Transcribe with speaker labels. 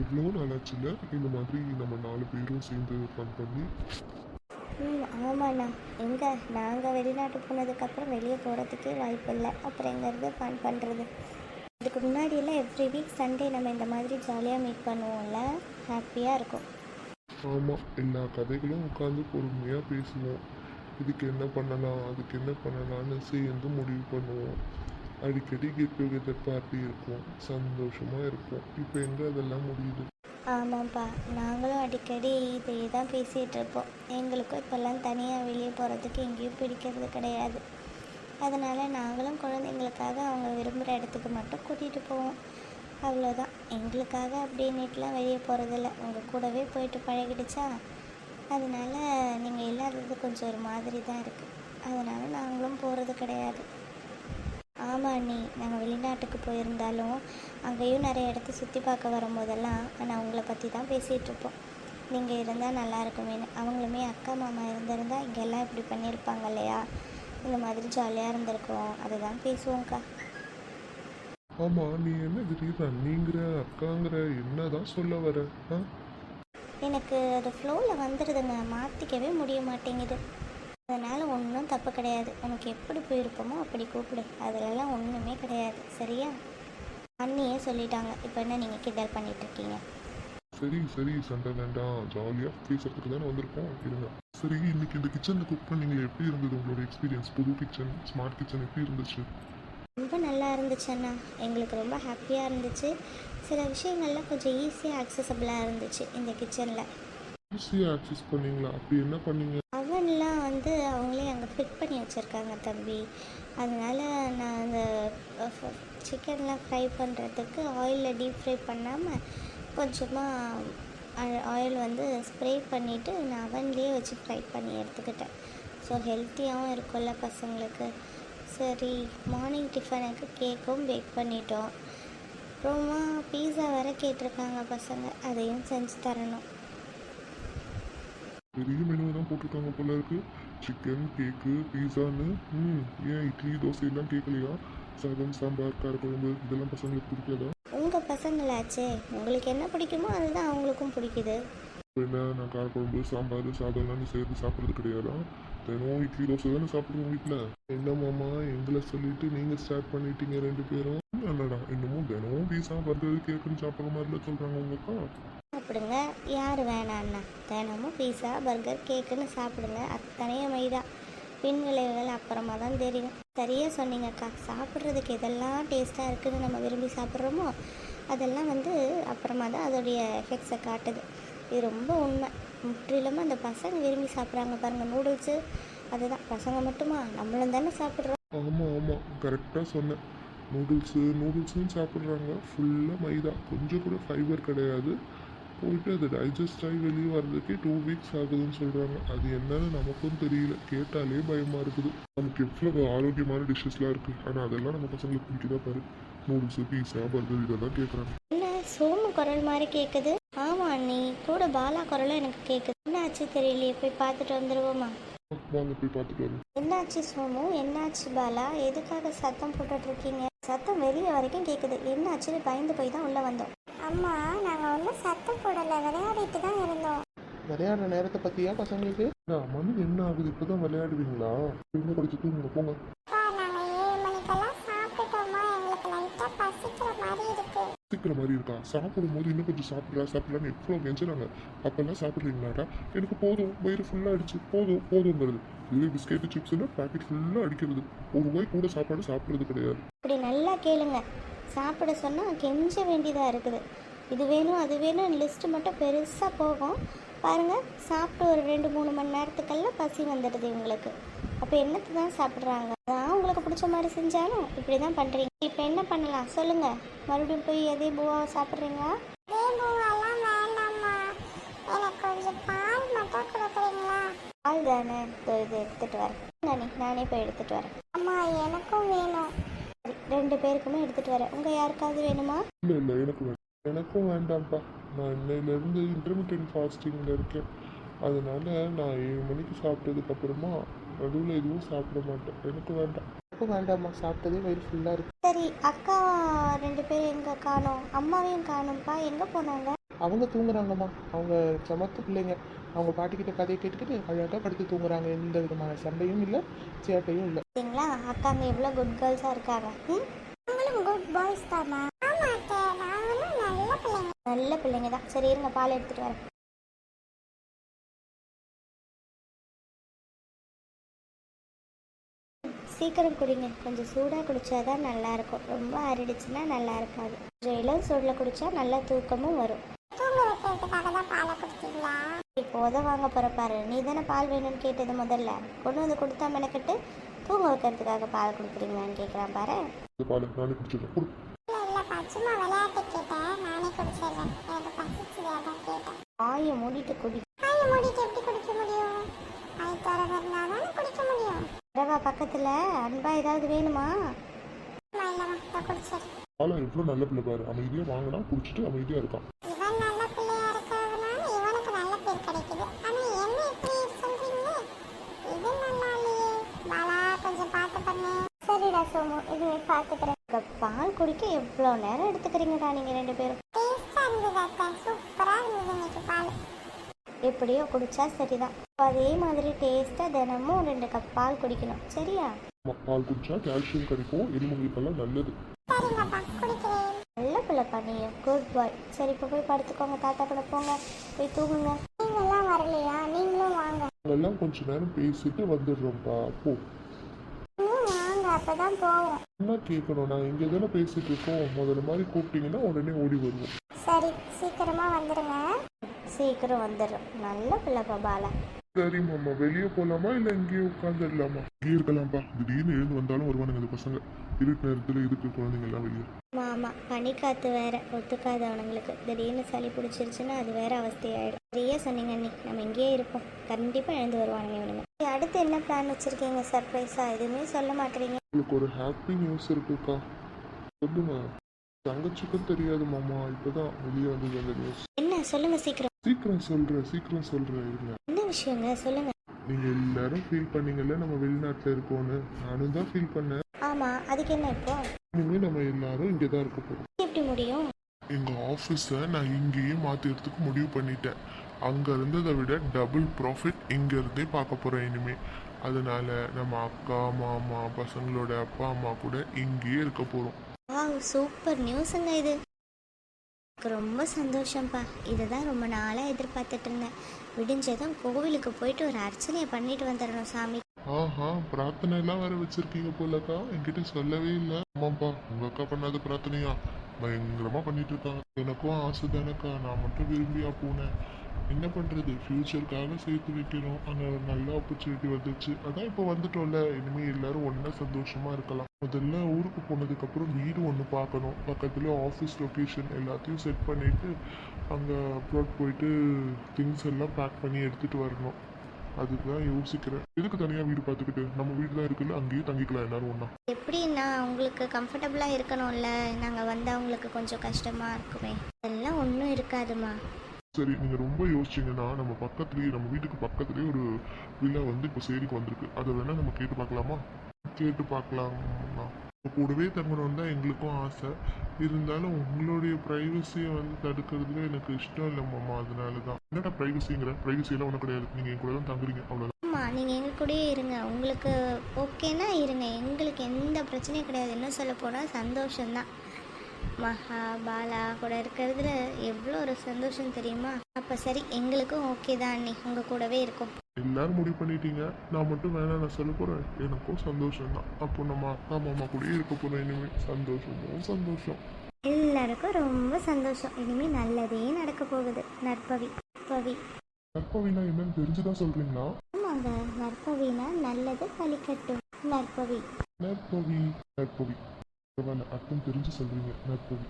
Speaker 1: எவ்வளோ நாளாச்சுல? இந்த மாதிரி நம்ம நாலு பேரும் சேர்ந்து ஃபன் பண்ணி?
Speaker 2: ம் ஆமாண்ணா. எங்கே? நாங்கள் வெளிநாட்டு போனதுக்கப்புறம் வெளியே போகிறதுக்கே வாய்ப்பு இல்லை. அப்புறம் எங்கேருந்து ஃபன் பண்ணுறது இதுக்கு முன்னாடியெல்லாம் எவ்ரி வீக் சண்டே நம்ம இந்த மாதிரி ஜாலியாக மீட் பண்ணுவோம்ல. ஹாப்பியாக இருக்கும்.
Speaker 1: ஆமாம் எல்லா கதைகளும் உட்காந்து பொறுமையாக பேசுவோம். இதுக்கு என்ன பண்ணலாம்? அதுக்கு என்ன பண்ணலாம்னு சேர்ந்து முடிவு பண்ணுவோம். அடிக்கடி கெட் டுகெதர் பார்ட்டி இருக்கும் சந்தோஷமாக இருக்கும் இப்போ எங்கே அதெல்லாம் முடியுது?
Speaker 2: ஆமாம்ப்பா நாங்களும் அடிக்கடி இதே தான் பேசிகிட்டு இருப்போம். எங்களுக்கும் இப்போல்லாம் தனியாக வெளியே போகிறதுக்கு எங்கேயும் பிடிக்கிறது கிடையாது. அதனால் நாங்களும் குழந்தைங்களுக்காக அவங்க விரும்புகிற இடத்துக்கு மட்டும் கூட்டிகிட்டு போவோம். அவ்வளோதான் எங்களுக்காக அப்படின்னுட்டுலாம் வெளியே போகிறதில்ல உங்கள் கூடவே போயிட்டு பழகிடுச்சா? அதனால் நீங்கள் இல்லாதது கொஞ்சம் ஒரு மாதிரி தான் இருக்குது அதனால் நாங்களும் போகிறது கிடையாது. ஆமாம் அண்ணி. நாங்கள் வெளிநாட்டுக்கு போயிருந்தாலும் அங்கேயும் நிறைய இடத்த சுற்றி பார்க்க வரும்போதெல்லாம் நான் உங்களை பற்றி தான் பேசிகிட்டு இருப்போம். நீங்கள் இருந்தால் நல்லா இருக்குமேனு அவங்களுமே அக்கா மாமா இருந்திருந்தா இங்கெல்லாம் இப்படி பண்ணியிருப்பாங்க இல்லையா? இந்த மாதிரி ஜாலியாக இருந்திருக்கோம். அதை தான் பேசுவோங்க்கா
Speaker 1: ஆமாம் நீ என்ன திடீர்னு அண்ணிங்கிற அக்காங்கிற என்ன தான் சொல்ல வர
Speaker 2: எனக்கு அது ஃப்ளோவில் வந்துடுதுங்க மாற்றிக்கவே முடிய மாட்டேங்குது. அதனால் ஒன்றும் தப்பு கிடையாது. உனக்கு எப்படி போயிருப்போமோ அப்படி கூப்பிடு. அதிலெல்லாம் ஒன்றுமே கிடையாது. சரியா? அண்ணியே சொல்லிட்டாங்க. இப்போ என்ன நீங்கள் கிண்டல் பண்ணிட்டு இருக்கீங்க
Speaker 1: சரி சரி சண்டை வேண்டாம். ஜாலியாக பேசுறதுக்கு தானே வந்திருக்கோம். இருங்க. சரி இன்னைக்கு இந்த கிச்சனில் குக் பண்ணீங்களே எப்படி இருந்தது உங்களோட எக்ஸ்பீரியன்ஸ் புது கிச்சன் ஸ்மார்ட் கிச்சன் எப்படி இருந்துச்சு?
Speaker 2: ரொம்ப நல்லா இருந்துச்சு அண்ணா. எங்களுக்கு ரொம்ப ஹாப்பியாக இருந்துச்சு. சில விஷயங்கள்லாம் கொஞ்சம் ஈஸியாக அக்சசபிளாக இருந்துச்சு இந்த கிச்சனில்
Speaker 1: ஈஸியாக ஆக்சஸ் பண்ணீங்களா? அப்படி என்ன பண்ணீங்க?
Speaker 2: அவன்லாம் வந்து அவங்களே அங்கே ஃபிட் பண்ணி வச்சுருக்காங்க தம்பி. அதனால் நான் அந்த சிக்கன்லாம் ஃப்ரை பண்ணுறதுக்கு ஆயிலில் டீப் ஃப்ரை பண்ணாமல் கொஞ்சமாக ஆயில் வந்து ஸ்ப்ரே பண்ணிவிட்டு நான் அவன்லேயே வச்சு ஃப்ரை பண்ணி எடுத்துக்கிட்டேன். ஸோ ஹெல்த்தியாகவும் இருக்கும்ல பசங்களுக்கு. சரி மார்னிங் டிஃபனுக்கு கேக்கும் பேக் பண்ணிட்டோம். அப்புறமா பீஸா வேறு கேட்டிருக்காங்க பசங்க. அதையும் செஞ்சு தரணும்.
Speaker 1: பெரிய மெனு தான் போட்டிருக்காங்க போல இருக்கு. சிக்கன் கேக்கு பீஸான்னு ம் ஏன் இட்லி தோசை எல்லாம் கேட்கலையா சாதம் சாம்பார் காரக்குழம்பு இதெல்லாம் பசங்களுக்கு பிடிக்காதா?
Speaker 2: உங்கள் பசங்களாச்சே. உங்களுக்கு என்ன பிடிக்குமோ அதுதான் அவங்களுக்கும் பிடிக்குது.
Speaker 1: என்ன நான் காரக்குழம்பு சாம்பார் சாதம்லாம் சேர்த்து சாப்பிட்றது கிடையாதா? தினம் இட்லி தோசை தானே சாப்பிடுவோம் வீட்டில் என்ன மாமா எங்களை சொல்லிட்டு நீங்கள் ஸ்டார்ட் பண்ணிட்டீங்க ரெண்டு பேரும். என்னடா இன்னமும் தினமும் பீஸா பர்கர் கேக்குன்னு சாப்பிட்ற மாதிரிலாம் சொல்கிறாங்க உங்க அக்கா
Speaker 2: சாப்பிடுங்க. யார் வேணான்னா தினமும் பீஸா பர்கர் கேக்குன்னு சாப்பிடுங்க. அத்தனையும் மைதா பின் விளைவுகள் அப்புறமா தான் தெரியும். சரியாக சொன்னீங்கக்கா. சாப்பிட்றதுக்கு எதெல்லாம் டேஸ்ட்டாக இருக்குன்னு நம்ம விரும்பி சாப்பிட்றோமோ அதெல்லாம் வந்து அப்புறமா தான் அதோடைய எஃபெக்ட்ஸை காட்டுது. இது ரொம்ப உண்மை. முற்றிலுமாக அந்த பசங்க விரும்பி சாப்பிட்றாங்க பாருங்கள் நூடுல்ஸு அதுதான். பசங்க மட்டுமா? நம்மளும் தானே சாப்பிட்றோம்.
Speaker 1: ஆமாம் ஆமாம் கரெக்டாக சொன்னேன். நூடுல்ஸு நூடுல்ஸும் சாப்பிட்றாங்க. ஃபுல்லாக மைதா. கொஞ்சம் கூட ஃபைபர் கிடையாது. போயிட்டு அது டைஜஸ்ட் ஆகி வெளியே வர்றதுக்கே டூ வீக்ஸ் ஆகுதுன்னு சொல்கிறாங்க அது என்னன்னு நமக்கும் தெரியல. கேட்டாலே பயமாக இருக்குது. நமக்கு எவ்வளோ ஆரோக்கியமான டிஷ்ஷஸ்லாம் இருக்குது ஆனால் அதெல்லாம் நம்ம பசங்களுக்கு பிடிக்குதா பாரு. நூடுல்ஸு பீஸா பர்கர் இதெல்லாம் கேட்குறாங்க
Speaker 2: என்ன சோமு குரல் மாதிரி கேட்குது ஆமா அண்ணி. கூட பாலா குரலும் எனக்கு கேட்குது என்னாச்சு தெரியலையே. போய் பார்த்துட்டு வந்துடுவோமா
Speaker 1: வாங்க போய் பார்த்துட்டு வரோம்
Speaker 2: என்னாச்சு சோமு? என்னாச்சு பாலா? எதுக்காக சத்தம் போட்டுட்டு இருக்கீங்க? சத்தம் வெளியே வரைக்கும் கேட்குது என்னாச்சுன்னு பயந்து போய் தான் உள்ளே வந்தோம். அம்மா நாங்கள் ஒன்றும் சத்தம் போடலை விளையாடிட்டு தான் இருந்தோம்.
Speaker 3: விளையாடுற நேரத்தை பற்றியா பசங்களுக்கு?
Speaker 1: மணி என்ன ஆகுது? இப்போ தான் விளையாடுவீங்களா? இவங்க படிச்சு தூங்குங்க போங்க.
Speaker 2: பசிக்கிற மாதிரி இருக்கு.
Speaker 1: இருக்கா? சாப்பிடும்போது இன்னும் கொஞ்சம் சாப்பிட்றா சாப்பிட்றான்னு எவ்வளோ கெஞ்சுறாங்க. அப்பெல்லாம் சாப்பிட்றீங்களாடா? எனக்கு போதும். வயிறு ஃபுல்லாக அடிச்சு. போதும் போதுங்கிறது இதுவே பிஸ்கெட்டு சிப்ஸ்னா பேக்கெட் ஃபுல்லாக அடிக்கிறது. ஒரு வாய் கூட சாப்பாடு சாப்பிட்றது கிடையாது.
Speaker 2: இப்படி நல்லா கேளுங்க. சாப்பிட சொன்னால் கெஞ்ச வேண்டியதாக இருக்குது. இது வேணும் அது வேணும் லிஸ்ட்டு மட்டும் பெருசாக போகும். பாருங்கள் சாப்பிட்டு ஒரு ரெண்டு மூணு மணி நேரத்துக்கெல்லாம் பசி வந்துடுது இவங்களுக்கு. அப்போ என்னத்தை தான் சாப்பிட்றாங்க? நான் உங்களுக்கு பிடிச்ச மாதிரி செஞ்சாலும் இப்படி தான் பண்ணுறீங்க இப்போ என்ன பண்ணலாம்? சொல்லுங்கள் மறுபடியும் போய் எதே பூவாவை சாப்பிட்றீங்களா? பால் தானே? இதோ எடுத்துகிட்டு வரேன். நானே நானே போய் எடுத்துகிட்டு வரேன். அம்மா எனக்கும் வேணும். ரெண்டு பேருக்குமே எடுத்துகிட்டு வரேன். உங்கள் யாருக்காவது வேணுமா?
Speaker 1: இல்லை இல்லை எனக்கு வேண்டாம் எனக்கும் வேண்டாம்ப்பா. நான் இன்னையிலேருந்து இன்டர்மீடியன்ட் ஃபாஸ்டிங்கில் இருக்கேன். அதனால நான் ஏழு மணிக்கு சாப்பிட்டதுக்கு அப்புறமா நடுவில் எதுவும் சாப்பிட மாட்டேன். எனக்கு வேண்டாம்.
Speaker 3: அப்போ வேண்டாம்மா. சாப்பிட்டதே வயிறு ஃபுல்லாக இருக்கு.
Speaker 2: சரி அக்கா ரெண்டு பேரும் எங்கே காணோம்? அம்மாவையும் காணோம்ப்பா. எங்கே போனாங்க
Speaker 3: அவங்க தூங்குறாங்கம்மா அவங்க சமத்து பிள்ளைங்க. அவங்க பாட்டிக்கிட்ட கதையை கேட்டுக்கிட்டு அழகாக படுத்து தூங்குறாங்க. எந்த விதமான சண்டையும் இல்லை சேட்டையும் இல்லை.
Speaker 2: பார்த்தீங்களா அக்காங்க எவ்வளோ குட் கேர்ள்ஸாக இருக்காங்க.
Speaker 4: குட் பாய்ஸ் நாங்களும் நல்ல பிள்ளைங்க.
Speaker 2: தான். சரி இருங்க பால் எடுத்துகிட்டு வரேன். சீக்கிரம் குடிங்க. கொஞ்சம் சூடாக குடிச்சாதான் நல்லா இருக்கும். ரொம்ப ஆறிடுச்சுன்னா நல்லா இருக்காது. கொஞ்சம் இளம் சூடில் குடிச்சா நல்லா தூக்கமும் வரும்.
Speaker 4: வைக்கிறதுக்காக தான் பாலை கொடுத்தீங்களா
Speaker 2: இப்போ உத வாங்க போகிற பாரு. நீ தானே பால் வேணும்னு கேட்டது முதல்ல. கொண்டு வந்து கொடுத்தா மெனக்கட்டு தூங்க வைக்கிறதுக்காக பால் கொடுக்குறீங்களான்னு கேட்குறான் பாரு.
Speaker 1: இந்த பால் நானே குடிச்சிடுறேன். கொடு.
Speaker 4: இல்ல இல்லப்பா சும்மா விளையாட்டு கேட்டேன். நானே குடிச்சிடுறேன். எனக்கு பசிச்சுது அதான் கேட்டேன்.
Speaker 2: ஆயை மூடிட்டு குடி.
Speaker 4: கையை மூடிட்டு எப்படி குடிக்க முடியும்? கை திறந்திருந்தா தானே குடிக்க முடியும்.
Speaker 2: ரவா பக்கத்தில் அன்பா ஏதாவது வேணுமா?
Speaker 4: அம்மா இல்லம்மா இதை குடிச்சிடு.
Speaker 1: பாலை எவ்வளோ நல்ல பிள்ளை பாரு. அமைதியாக வாங்கினா குடிச்சிட்டு அமைதியாக இருக்கான்
Speaker 4: இவன் நல்ல பிள்ளையா இருக்கிறதுனால இவனுக்கு நல்ல பேர் கிடைக்குது ஆனா என்ன இப்படி சொல்றீங்க இது நல்லா இல்லையே பாலா கொஞ்சம் பார்த்து பண்ணு
Speaker 2: சரிடா சோமு இதுவே பார்த்துக்கிறேன் பால் குடிக்க எவ்வளோ நேரம் எடுத்துக்கிறீங்கடா நீங்கள் ரெண்டு பேரும்?
Speaker 4: டேஸ்டா
Speaker 2: எப்படியோ குடிச்சா சரிதான். அதே மாதிரி டேஸ்ட்டாக தினமும் ரெண்டு கப் பால் குடிக்கணும். சரியா?
Speaker 1: பால் குடிச்சா கால்சியம் கிடைக்கும் எலும்புகளுக்கெல்லாம் நல்லது.
Speaker 2: நல்ல பிள்ளைப்பா நீ. குட் பாய் சரி இப்போ போய் படுத்துக்கோங்க. தாத்தா கூட போங்க. போய் தூங்குங்க.
Speaker 4: நீங்கெல்லாம் வரலையா? நீங்களும் வாங்க.
Speaker 1: நாங்கெல்லாம் கொஞ்ச நேரம் பேசிட்டு வந்துடுறோம்ப்பா. போ.
Speaker 4: நீங்களும் அப்பதான் போவோம்.
Speaker 1: என்ன கேட்கணும் நான் இங்கே தானே பேசிட்டு இருக்கோம். முதல்ல மாதிரி கூப்பிட்டீங்கன்னா உடனே ஓடி வருவோம்.
Speaker 4: சரி சீக்கிரமா வந்துடுங்க
Speaker 2: சீக்கிரம் வந்துடும் நல்ல பிள்ளைப்பா பாலா
Speaker 1: சரி மாமா வெளியே போகலாமா இல்லை இங்கேயே உட்காந்துடலாமா இங்கேயே இருக்கலாம்ப்பா. திடீர்னு எழுந்து வந்தாலும் வருவானுங்க இந்த பசங்க. இருட்டு நேரத்தில் இதுக்கு குழந்தைங்க எல்லாம் வெளியே.
Speaker 2: மாமா பனிக்காத்து வேற. ஒத்துக்காது அவனுங்களுக்கு. திடீர்னு சளி பிடிச்சிருச்சுன்னா அது வேற அவஸ்தையாயிடும். சரியா சொன்னீங்க அன்னைக்கு. நம்ம இங்கேயே இருப்போம். கண்டிப்பாக எழுந்து வருவானுங்க இவனுங்க. அடுத்து என்ன பிளான் வச்சிருக்கீங்க? சர்ப்ரைஸா எதுவுமே சொல்ல மாட்டேறீங்க
Speaker 1: உங்களுக்கு ஒரு ஹாப்பி நியூஸ் இருக்குக்கா. சொல்லுங்க. தங்கச்சிக்கும் தெரியாது மாமா. இப்போதான் வெளியே வந்தது அந்த நியூஸ்
Speaker 2: என்ன? சொல்லுங்க சீக்கிரம்.
Speaker 1: சீக்கிரம் சொல்கிறேன் சீக்கிரம் சொல்கிறேன் இருங்க.
Speaker 2: என்ன விஷயங்க? சொல்லுங்க.
Speaker 1: நீங்கள் எல்லாரும் ஃபீல் பண்ணீங்கல்ல நம்ம வெளிநாட்டில் இருக்கோன்னு நானும் தான் ஃபீல் பண்ணேன்.
Speaker 2: ஆமா அதுக்கு என்ன இப்போ?
Speaker 1: இனிமேல் நம்ம எல்லாரும் இங்கே தான் இருக்க போகிறோம்
Speaker 2: எப்படி முடியும்?
Speaker 1: எங்கள் ஆஃபீஸை நான் இங்கேயே மாற்றிக்கிறதுக்கு முடிவு பண்ணிட்டேன். அங்கே இருந்ததை விட டபுள் ப்ராஃபிட் இங்கே இருந்தே பார்க்க போகிறேன் இனிமேல் அதனால நம்ம அக்கா மாமா பசங்களோட அப்பா அம்மா கூட இங்கேயே இருக்க போகிறோம்
Speaker 2: வாவ் சூப்பர் நியூஸுங்க இது. எனக்கு ரொம்ப சந்தோஷம்ப்பா இதை தான் ரொம்ப நாளாக எதிர்பார்த்துட்டு இருந்தேன். விடிஞ்சதும் கோவிலுக்கு போயிட்டு ஒரு அர்ச்சனையை பண்ணிட்டு வந்துடணும் சாமி.
Speaker 1: ஆஹா பிரார்த்தனை எல்லாம் வேற வச்சிருக்கீங்க போலக்கா. என்கிட்ட சொல்லவே இல்லை. ஆமாப்பா உங்க அக்கா பண்ணாத பிரார்த்தனையா? பயங்கரமா பண்ணிட்டு இருக்காங்க. எனக்கும் ஆசை தானக்கா. நான் மட்டும் விரும்பியா போனேன். என்ன பண்ணுறது ஃப்யூச்சருக்காக சேர்த்து வைக்கிறோம். அங்கே ஒரு நல்ல ஆப்பர்ச்சுனிட்டி வந்துச்சு. அதான் இப்போ வந்துட்டோம்ல. இனிமேல் எல்லாரும் ஒன்றா சந்தோஷமா இருக்கலாம். முதல்ல ஊருக்கு போனதுக்கப்புறம் வீடு ஒன்று பார்க்கணும். பக்கத்தில் ஆஃபீஸ் லொக்கேஷன் எல்லாத்தையும் செட் பண்ணிவிட்டு அங்கே அப்ரோட் போயிட்டு திங்ஸ் எல்லாம் பேக் பண்ணி எடுத்துகிட்டு வரணும். அதுக்கு தான் யோசிக்கிறேன். எதுக்கு தனியாக வீடு பார்த்துக்கிட்டு? நம்ம வீடு தான் இருக்குல்ல. அங்கேயே தங்கிக்கலாம் எல்லாரும் ஒன்றா
Speaker 2: எப்படின்னா உங்களுக்கு கம்ஃபர்டபுளாக இருக்கணும்ல. நாங்கள் வந்தால் உங்களுக்கு கொஞ்சம் கஷ்டமாக இருக்குமே. அதெல்லாம் ஒன்றும் இருக்காதுமா
Speaker 1: சரி நீங்கள் ரொம்ப யோசிச்சிங்கன்னா நம்ம பக்கத்துலேயே நம்ம வீட்டுக்கு பக்கத்துலேயே ஒரு வில்லா வந்து இப்போ சேரிக்கு வந்திருக்கு. அதை வேணால் நம்ம கேட்டு பார்க்கலாமா? கேட்டு பார்க்கலாமா கூடவே தங்கணும்னு தான் எங்களுக்கும் ஆசை. இருந்தாலும் உங்களுடைய ப்ரைவசியை வந்து தடுக்கிறதுல எனக்கு இஷ்டம் இல்லை மாமா அதனால தான். என்னடா ப்ரைவசிங்கிற ப்ரைவசியெல்லாம் ஒன்றும் கிடையாது. நீங்கள் என் கூட தான் தங்குறீங்க. அவ்வளோதான்
Speaker 2: ஆமாம் நீங்கள் எங்கள் கூடயே இருங்க. உங்களுக்கு ஓகேன்னா இருங்க. எங்களுக்கு எந்த பிரச்சனையும் கிடையாது. என்ன சொல்ல போனால் சந்தோஷம்தான். மகா பாலா கூட இருக்கிறதுல எவ்வளோ ஒரு சந்தோஷம் தெரியுமா? அப்போ சரி எங்களுக்கும் ஓகே தான் அண்ணி. உங்கள் கூடவே இருக்கும்.
Speaker 1: எல்லாரும் முடிவு பண்ணிட்டீங்க. நான் மட்டும் வேணாம் நான் சொல்ல போகிறேன் எனக்கும் சந்தோஷம் தான். அப்போ நம்ம அக்கா மாமா கூடயே இருக்க போகிறோம் இனிமேல் சந்தோஷமும் சந்தோஷம்.
Speaker 2: எல்லாருக்கும் ரொம்ப சந்தோஷம். இனிமேல் நல்லதே நடக்க போகுது. நற்பவி நற்பவி.
Speaker 1: நற்பவினா என்னன்னு தெரிஞ்சுதான் சொல்கிறீங்களா
Speaker 2: ஆமாங்க. நற்பவினா நல்லது பலிக்கட்டும் நற்பவி.
Speaker 1: நற்பவி நற்பவி. அர்த்தம் தெரிஞ்சு சொல்கிறீங்க நற்பவி